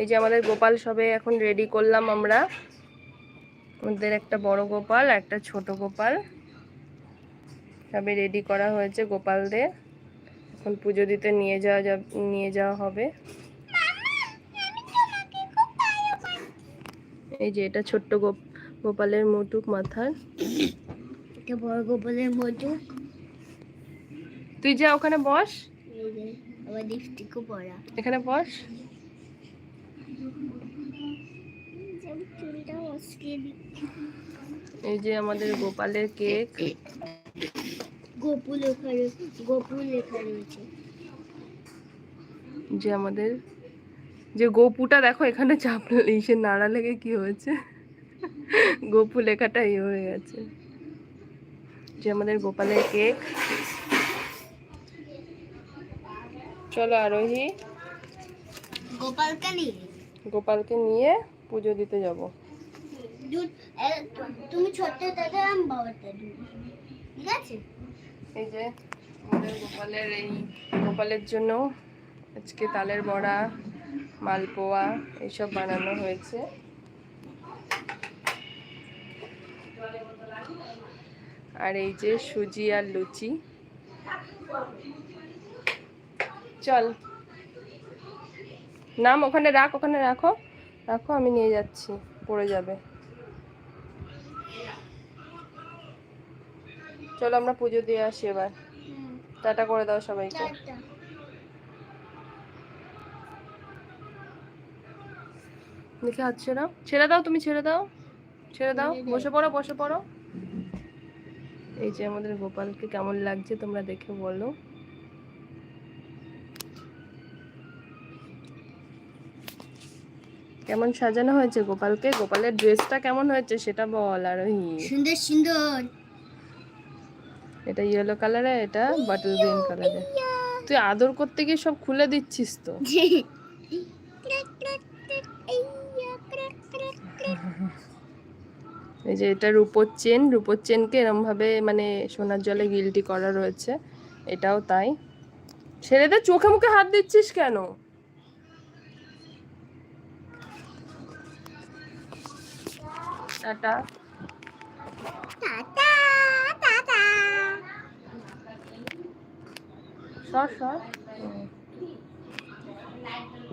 এই যে আমাদের গোপাল সবে এখন রেডি করলাম আমরা। ওদের একটা বড় গোপাল একটা ছোট গোপাল। সবে রেডি করা হয়েছে গোপালদের। এখন পুজো দিতে নিয়ে যাওয়া নিয়ে যাওয়া হবে। এই যে এটা ছোট্ট গোপ গোপালের মুটুক মাথার। এটা বড় গোপালের মতো তুই যা ওখানে বস। আবার লিপস্টিকও পরা। এখানে বস। এই যে আমাদের গোপালের কেক। গোপু লেখা রয়েছে গোপু লেখা রয়েছে। যে আমাদের যে গোপুটা দেখো এখানে চাপ ইসে নাড়া লেগে কি হয়েছে? গোপু লেখাটা ইয়ে হয়ে গেছে। যে আমাদের গোপালের কেক। চলো আরোহী। গোপালকে নিয়ে। গোপালকে নিয়ে পুজো দিতে যাব। তুমি ছোট্ট দাদা আমি বাবাটা ঠিক আছে? এই যে আমাদের গোপালের এই গোপালের জন্য আজকে তালের বড়া মালপোয়া এইসব বানানো হয়েছে। আর এই যে সুজি আর লুচি। চল। নাম ওখানে রাখ, ওখানে রাখো। রাখো, আমি নিয়ে যাচ্ছি। পড়ে যাবে। চলো আমরা পুজো দিয়ে আসি এবার। টাটা করে দাও সবাইকে। দেখে হাত ছেড়াও ছেড়ে দাও তুমি, ছেড়ে দাও। ছেড়ে দাও। বসে পড়ো বসে পড়ো। এই যে আমাদের গোপালকে কেমন লাগছে তোমরা দেখে বলো। কেমন সাজানো হয়েছে গোপালকে? গোপালের ড্রেসটা কেমন হয়েছে সেটা বল আরোহী সুন্দর সুন্দর। এটা ইয়েলো কালারে এটা বাটল গ্রিন কালারে তুই আদর করতে গিয়ে সব খুলে দিচ্ছিস তো। এই যে এটা রূপোর চেন রূপোর চেনকে এরমভাবে মানে সোনার জলে গিলটি করা রয়েছে। এটাও তাই। ছেলেদের চোখে মুখে হাত দিচ্ছিস কেন? টাটা সর সর।